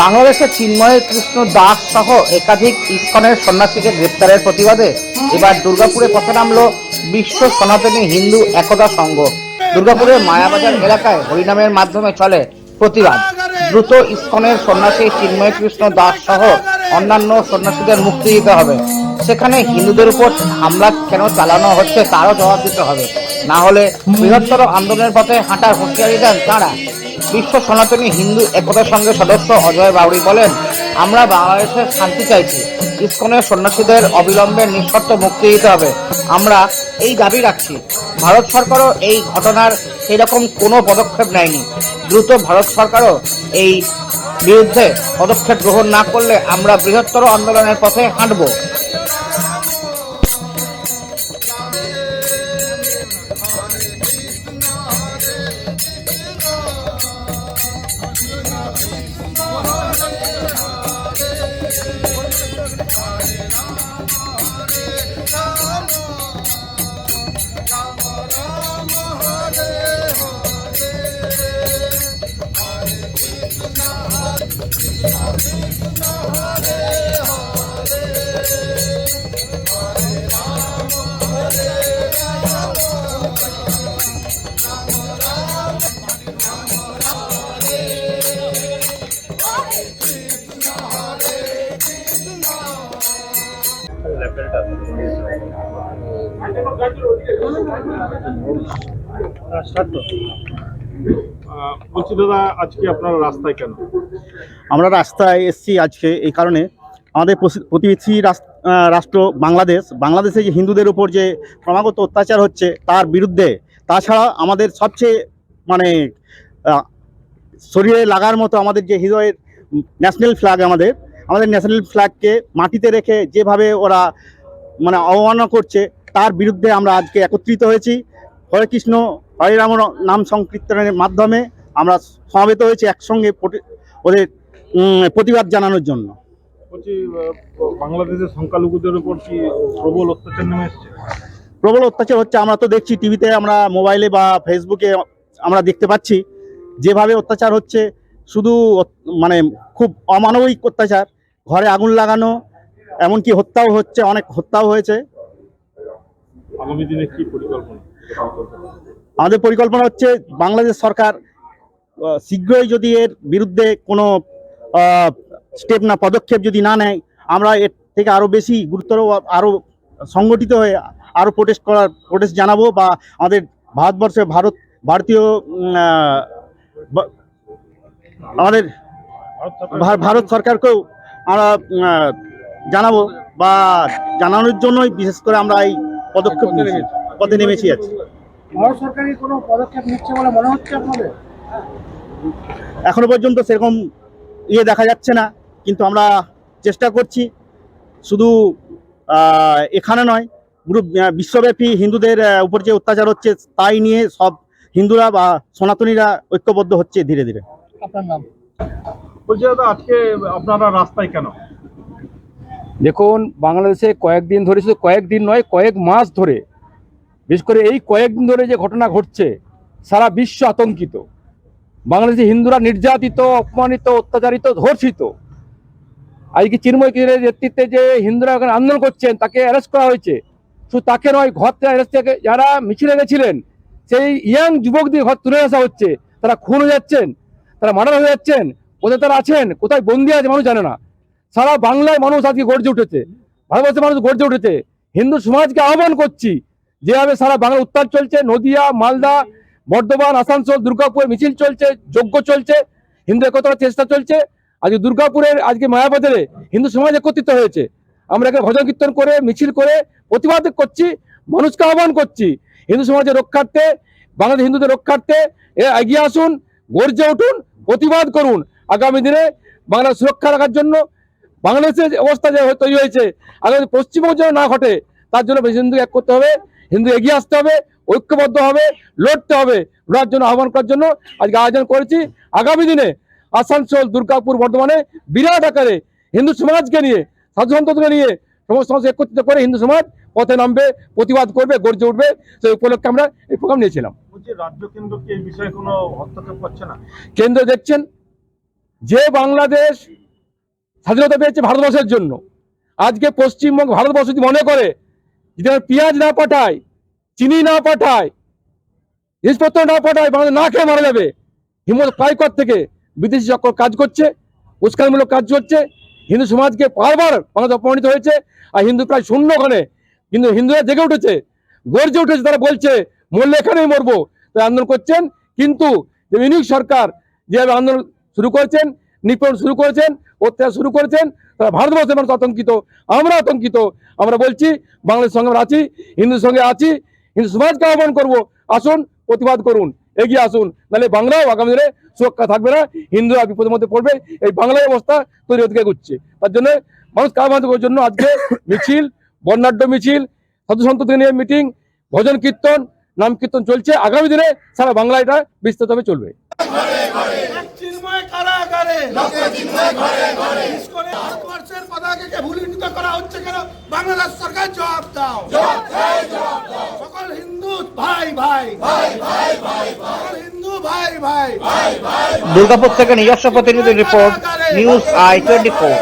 বাংলাদেশে চিন্ময় কৃষ্ণ দাস সহ একাধিক ইস্কনের সন্ন্যাসীকে গ্রেপ্তারের প্রতিবাদে এবার দুর্গাপুরে পথে নামল বিশ্ব সনাতনী হিন্দু একতা সংঘ। দুর্গাপুরের মায়াবাজার এলাকায় হরিনামের মাধ্যমে চলে প্রতিবাদ। দ্রুত ইস্কনের সন্ন্যাসী চিন্ময় কৃষ্ণ দাস সহ অন্যান্য সন্ন্যাসীদের মুক্তি দিতে হবে। সেখানে হিন্দুদের উপর হামলা কেন চালানো হচ্ছে তারও জবাব দিতে হবে। না হলে বৃহত্তর আন্দোলনের পথে হাঁটার হুঁশিয়ারি দেন তাঁরা। বিশ্ব সনাতনী হিন্দু একতা সংঘের সদস্য অজয় বাউরি বলেন, আমরা বাংলাদেশের শান্তি চাইছি। ইসকনের সন্ন্যাসীদের অবিলম্বে নিঃশর্ত মুক্তি দিতে হবে। আমরা এই দাবি রাখছি। ভারত সরকারও এই ঘটনার সেরকম কোনো পদক্ষেপ নেয়নি। দ্রুত ভারত সরকারও এই বিরুদ্ধে পদক্ষেপ গ্রহণ না করলে আমরা বৃহত্তর আন্দোলনের পথে হাঁটব। বলছি দাদা আজকে আপনারা রাস্তায় কেন? আমরা রাস্তায় এসেছি আজকে এই কারণে। আমাদের প্রতিবেশী রাষ্ট্র বাংলাদেশ। বাংলাদেশে যে হিন্দুদের উপর যে ক্রমাগত অত্যাচার হচ্ছে তার বিরুদ্ধে। তাছাড়া আমাদের সবচেয়ে মানে শরীরে লাগার মতো আমাদের যে হৃদয়ের ন্যাশনাল ফ্ল্যাগ আমাদের আমাদের ন্যাশনাল ফ্ল্যাগকে মাটিতে রেখে যেভাবে ওরা মানে অবমাননা করছে তার বিরুদ্ধে আমরা আজকে একত্রিত হয়েছি। হরে কৃষ্ণ হরে রাম নাম সংকীর্তনের মাধ্যমে আমরা সমাবেত হয়েছি একসঙ্গে ওদের প্রতিবাদ জানানোর জন্য। বাংলাদেশের সংখ্যালঘুদের উপর কি প্রবল অত্যাচার নেমে এসছে? প্রবল অত্যাচার হচ্ছে আমরা তো দেখছি টিভিতে আমরা মোবাইলে বা ফেসবুকে আমরা দেখতে পাচ্ছি যেভাবে অত্যাচার হচ্ছে শুধু মানে খুব অমানবিক অত্যাচার। ঘরে আগুন লাগানো এমনকি হত্যাও হচ্ছে অনেক হত্যাও হয়েছে। আগামী দিনে কি পরিকল্পনা? আমাদের পরিকল্পনা হচ্ছে বাংলাদেশ সরকার শীঘ্রই যদি এর বিরুদ্ধে কোনো স্টেপ না পদক্ষেপ যদি না নেয় আমরা এর থেকে আরও বেশি গুরুতর আরও সংগঠিত হয়ে আরও প্রোটেস্ট করার প্রোটেস্ট জানাব বা আমাদের ভারতবর্ষে ভারত ভারতীয় আমাদের ভারত সরকারকেও আমরা জানাব বা জানানোর জন্যই বিশেষ করে আমরা এই পদক্ষেপ নিয়েছি। পথে নেমেছি আছি সরকারি কোনো পদক্ষেপ নিচ্ছে বলে মনে হচ্ছে আপনাদের? এখনও পর্যন্ত সেরকম ইয়ে দেখা যাচ্ছে না কিন্তু আমরা চেষ্টা করছি। শুধু এখানে নয় পুরো বিশ্বব্যাপী হিন্দুদের উপর যে অত্যাচার হচ্ছে তাই নিয়ে সব হিন্দুরা বা সনাতনীরা ঐক্যবদ্ধ হচ্ছে ধীরে ধীরে। আপনার নাম? দেখুন, বাংলাদেশে কয়েকদিন ধরে, শুধু কয়েকদিন নয়, কয়েক মাস ধরে, বিশেষ করে এই কয়েকদিন ধরে যে ঘটনা ঘটছে, সারা বিশ্ব আতঙ্কিত। বাংলাদেশে হিন্দুরা নির্যাতিত, অপমানিত, অত্যাচারিত, ধর্ষিত। আজকে চিন্ময় কিরের নেতৃত্বে যে হিন্দুরা এখানে আন্দোলন করছেন, তাকে অ্যারেস্ট করা হয়েছে। শুধু তাকে নয়, ঘর থেকে যারা মিছিলে গেছিলেন, সেই ইয়াং যুবকদের ঘর তুলে আসা হচ্ছে। তারা খুন হয়ে যাচ্ছেন, তারা মার্ডার হয়ে যাচ্ছেন। কোথায় তারা আছেন? কোথায় বন্দি আছে মানুষ জানে না। সারা বাংলায় মানুষ আজকে গর্জে উঠেছে। ভারতবর্ষের মানুষ গর্জে উঠেছে। হিন্দু সমাজকে আহ্বান করছি যেভাবে সারা বাংলা উত্তাল চলছে। নদিয়া, মালদা, বর্ধমান, আসানসোল, দুর্গাপুর মিছিল চলছে, যজ্ঞ চলছে, হিন্দু একতার চেষ্টা চলছে। আজকে দুর্গাপুরের, আজকে মায়াবাজারে হিন্দু সমাজ একত্রিত হয়েছে। আমরা এখানে ভজন কীর্তন করে, মিছিল করে প্রতিবাদ করছি, মানুষকে আহ্বান করছি। হিন্দু সমাজের রক্ষার্থে বাংলাদেশ হিন্দুদের রক্ষার্থে এগিয়ে আসুন, গর্জে উঠুন, প্রতিবাদ করুন। আগামী দিনে বাংলার সুরক্ষা রাখার জন্য বাংলাদেশের যে অবস্থা যে তৈরি হয়েছে আগামী পশ্চিমবঙ্গ যেন না ঘটে তার জন্য হিন্দু এক করতে হবে হিন্দু এগিয়ে আসতে হবে ঐক্যবদ্ধ হবে লড়তে হবে লড়ার জন্য আহ্বান করার জন্য আজকে আয়োজন করেছি। আগামী দিনে আসানসোল দুর্গাপুর বর্ধমানে বিরাট আকারে হিন্দু সমাজকে নিয়ে সাধু সন্তকে নিয়ে সমস্ত মানুষ একত্রিত করে হিন্দু সমাজ পথে নামবে প্রতিবাদ করবে গর্জে উঠবে। সেই উপলক্ষে আমরা এই প্রোগ্রাম নিয়েছিলাম। রাজ্য কেন্দ্র কি এই বিষয়ে কোনো হস্তক্ষেপ করছে না? কেন্দ্র দেখছেন যে বাংলাদেশ স্বাধীনতা পেয়েছে ভারতবর্ষের জন্য। আজকে পশ্চিমবঙ্গ ভারতবর্ষ যদি মনে করে, যদি আমরা পেঁয়াজ না পাঠায় চিনি না পাঠায় জিনিসপত্র না পাঠায় বাংলাদেশ না খেয়ে মারা যাবে। হিমত পাইকর থেকে বিদেশি চক্র কাজ করছে, উস্কানমূলক কাজ করছে। হিন্দু সমাজকে বারবার বাংলাদেশ অপমানিত হয়েছে, আর হিন্দু প্রায় শূন্য ওখানে। কিন্তু হিন্দুরা জেগে উঠেছে, গর্জে উঠেছে, তারা বলছে, মরলে এখানেই মরবো। তাই আন্দোলন করছেন, কিন্তু ইউনিক সরকার যেভাবে আন্দোলন শুরু করেছেন, নিপীড়ন শুরু করেছেন, অত্যাচার শুরু করেছেন, তারা ভারতবর্ষের মানুষ আতঙ্কিত, আমরা আতঙ্কিত। আমরা বলছি, বাংলাদেশের সঙ্গে আমরা আছি হিন্দুর সঙ্গে আছি, হিন্দু সমাজকে আহ্বান করব, আসুন, প্রতিবাদ করুন, এগিয়ে আসুন, নাহলে বাংলাও আগামী দিনে সুরক্ষা থাকবে না, হিন্দুরা বিপদের মধ্যে পড়বে, এই বাংলার অবস্থা তৈরি হতে ঘুরছে। তার জন্য মানুষকে আহ্বান করার জন্য আজকে মিছিল, বর্ণাঢ্য মিছিল সাধু সন্তদের নিয়ে মিটিং, ভজন কীর্তন, নাম কীর্তন চলছে, আগামী দিনে সারা বাংলা এটা বিস্তৃতভাবে চলবে। ভারতবর্ষের পতাকাকে ভুলিত করা হচ্ছে কেন? বাংলাদেশ সরকার জবাব দাও। সকল হিন্দু ভাই ভাই। সকল হিন্দু ভাই ভাই। দুর্গাপুর থেকে নিজস্ব প্রতিনিধি report news I twenty four